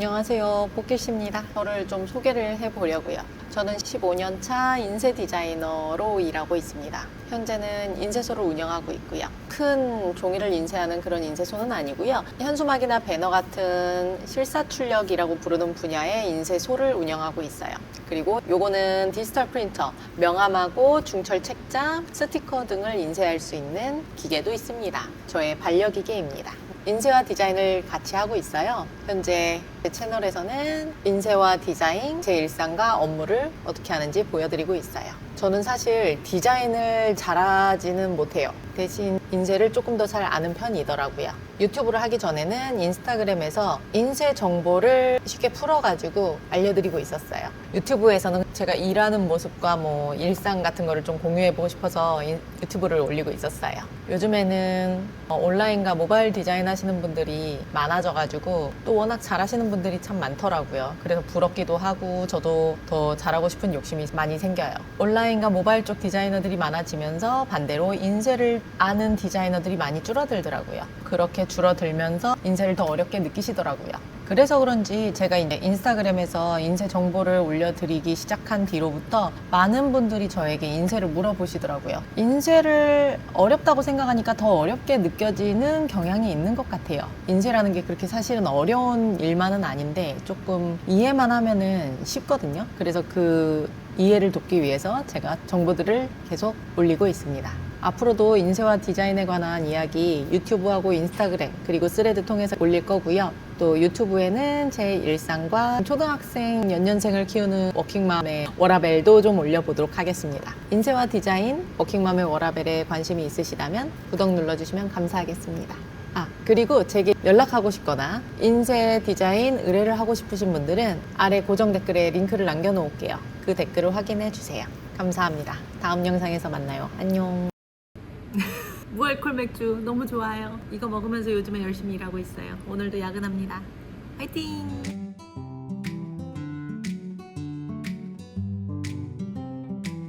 안녕하세요. 복길씨입니다. 저를 좀 소개를 해보려고요. 저는 15년 차 인쇄 디자이너로 일하고 있습니다. 현재는 인쇄소를 운영하고 있고요. 큰 종이를 인쇄하는 그런 인쇄소는 아니고요. 현수막이나 배너 같은 실사 출력이라고 부르는 분야의 인쇄소를 운영하고 있어요. 그리고 요거는 디지털 프린터, 명함하고 중철 책자, 스티커 등을 인쇄할 수 있는 기계도 있습니다. 저의 반려기계입니다. 인쇄와 디자인을 같이 하고 있어요. 현재 제 채널에서는 인쇄와 디자인, 제 일상과 업무를 어떻게 하는지 보여드리고 있어요. 저는 사실 디자인을 잘하지는 못해요. 대신 인쇄를 조금 더 잘 아는 편이더라고요. 유튜브를 하기 전에는 인스타그램에서 인쇄 정보를 쉽게 풀어가지고 알려드리고 있었어요. 유튜브에서는 제가 일하는 모습과 뭐 일상 같은 거를 좀 공유해보고 싶어서 인- 유튜브를 올리고 있었어요. 요즘에는 어, 온라인과 모바일 디자인 하시는 분들이 많아져가지고 또 워낙 잘하시는 분들이 참 많더라고요. 그래서 부럽기도 하고 저도 더 잘하고 싶은 욕심이 많이 생겨요. 온라인과 모바일 쪽 디자이너들이 많아지면서 반대로 인쇄를 아는 디자이너들이 많이 줄어들더라고요. 그렇게 줄어들면서 인쇄를 더 어렵게 느끼시더라고요. 그래서 그런지 제가 이제 인스타그램에서 인쇄 정보를 올려드리기 시작한 뒤로부터 많은 분들이 저에게 인쇄를 물어보시더라고요. 인쇄를 어렵다고 생각하니까 더 어렵게 느껴지는 경향이 있는 것 같아요. 인쇄라는 게 그렇게 사실은 어려운 일만은 아닌데 조금 이해만 하면은 쉽거든요. 그래서 그 이해를 돕기 위해서 제가 정보들을 계속 올리고 있습니다. 앞으로도 인쇄와 디자인에 관한 이야기 유튜브하고 인스타그램 그리고 스레드 통해서 올릴 거고요. 또 유튜브에는 제 일상과 초등학생 연년생을 키우는 워킹맘의 워라벨도 좀 올려보도록 하겠습니다. 인쇄와 디자인, 워킹맘의 워라벨에 관심이 있으시다면 구독 눌러주시면 감사하겠습니다. 아, 그리고 제게 연락하고 싶거나 인쇄 디자인 의뢰를 하고 싶으신 분들은 아래 고정 댓글에 링크를 남겨놓을게요. 그 댓글을 확인해 주세요. 감사합니다. 다음 영상에서 만나요. 안녕. 무알콜 맥주 너무 좋아요. 이거 먹으면서 요즘에 열심히 일하고 있어요. 오늘도 야근합니다. 화이팅!